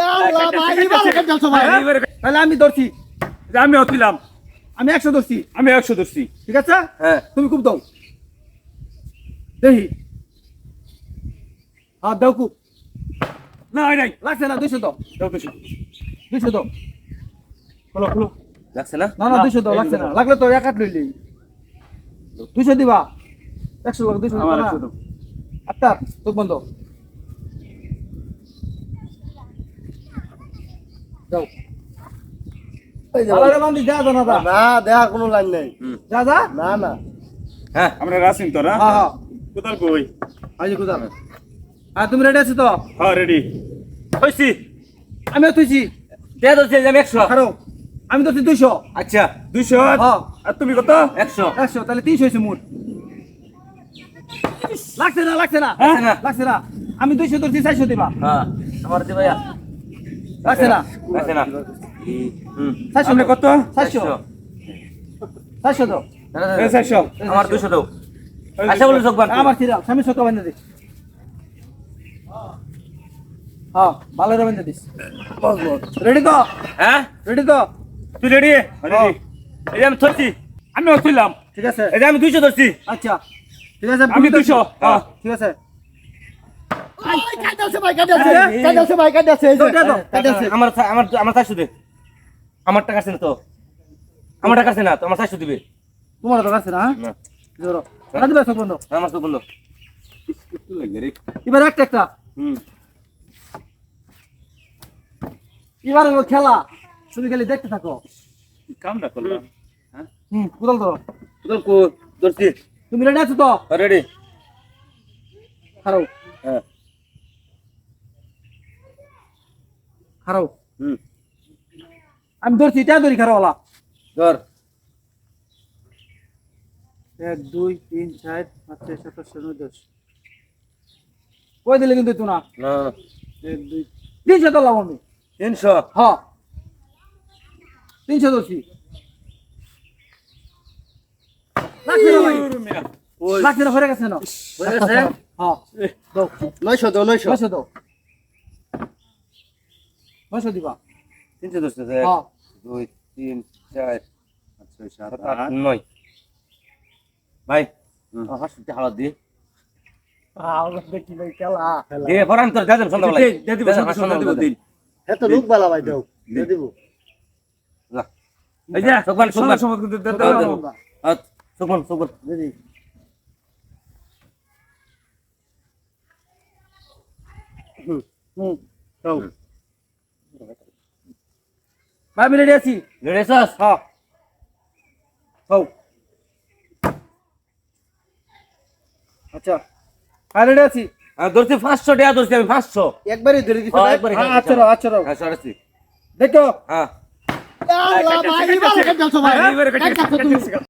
তাহলে আমি ধরছি। আমি আমি একশো ধরছি। আমি একশো ধরছি। ঠিক আছে? হ্যাঁ। তুমি খুব দাও। দেখি। হ্যাঁ দাও খুব না নাই। লাগছে না দুইশো দাও। দাও শুধু। দুইশো দাও। খোলো খোলো। লাগছে না? না না দুইশো দাও লাগছে না। লাগলে তো এক হাত লইলি দুইশো দিবা। একশো লাখ দুইশো। আটটা চোখ বন্ধ। যাও। আলারে যা যা না যা। দেখা কোনো লাইন নেই। যা না না। হ্যাঁ আমরা তো না? হ্যাঁ হ্যাঁ। কোথাল কই? আজ তুমি রেডি আছো তো? হ্যাঁ রেডি হইছি আমিও তুইছি ধরছি আমি একশো। খারো। আমি তো দুইশো। আচ্ছা দুইশো? হ্যাঁ। আর তুমি কত? একশো। একশো তাহলে তিনশো হয়েছে মোট। লাগছে না লাগছে না। লাগছে না। লাগছে না। আমি দুইশো ধরছি চারশো দিবা। হ্যাঁ। আমার দি ভাইয়া না? লাগছে না। চারশো কত? চারশো চারশো দাও। দাদা, দাদা, এই চারশো আমার দুশো দাও। আচ্ছা বলে চোখ আমার সিরিয়াল স্বামী সত্য বান্ধে দিস হ্যাঁ ভালো রে বান্ধে দিস। রেডি তো? হ্যাঁ? রেডি তো? তুই রেডি রেডি এই আমি ধরছি। আমি অতিলাম ঠিক আছে। এই আমি দুইশো ধরছি। আচ্ছা। ঠিক আছে আমি দুইশো। হ্যাঁ। ঠিক আছে। আমার আমার আমার চারশো দে আমার টাকা আছে না তো? আমার টাকা আছে না তো? আমার চারশো দিবে। তোমার তো আছে না? না। জোরো না দিবে সব বন্ধ। আমার চোখ এবার একটা একটা। এবার হলো খেলা। তুমি খালি দেখতে থাকো। কামটা করলাম। হুম কোদাল ধরো। তোর কো ধরছি। তুমি রেডি আছো তো? রেডি খারাও হ্যাঁ। খারাও। হুম। আমি ধরছি এটা ধরি খারাওয়ালা ধর। এক দুই তিন চার পাঁচ ছয় সাত আট নয় দশ। কই দিলে কিন্তু তুই না? এক দুই তিনশো ধরলাম আমি। তিনশো? হ। তিনশো ধরছি। না হয়ে গেছে না। হয়ে দাও নয়শো তো নয়শো। নয়শো দাও নয়শো দিবা। তিনশো ধরছে এক হ্যাঁ। দুই তিন চার পাঁচ ছয় সাত আট। নয়। ভাই হাসপাতাল হাওয়া দিয়ে হুম। দাও। ভাই আমি রেডি আছি। রেডি আছিস? হ্যাঁ। হও। আচ্ছা। হ্যাঁ রেডি আছি। ধরছি পাঁচশো টাকা ধরছি আমি পাঁচশো। একবারই ধরে দিছো হ্যাঁ, হ্যাঁ আচ্ছা রাও, আচ্ছা রাও। হ্যাঁ সরাসরি। দেখো। হ্যাঁ।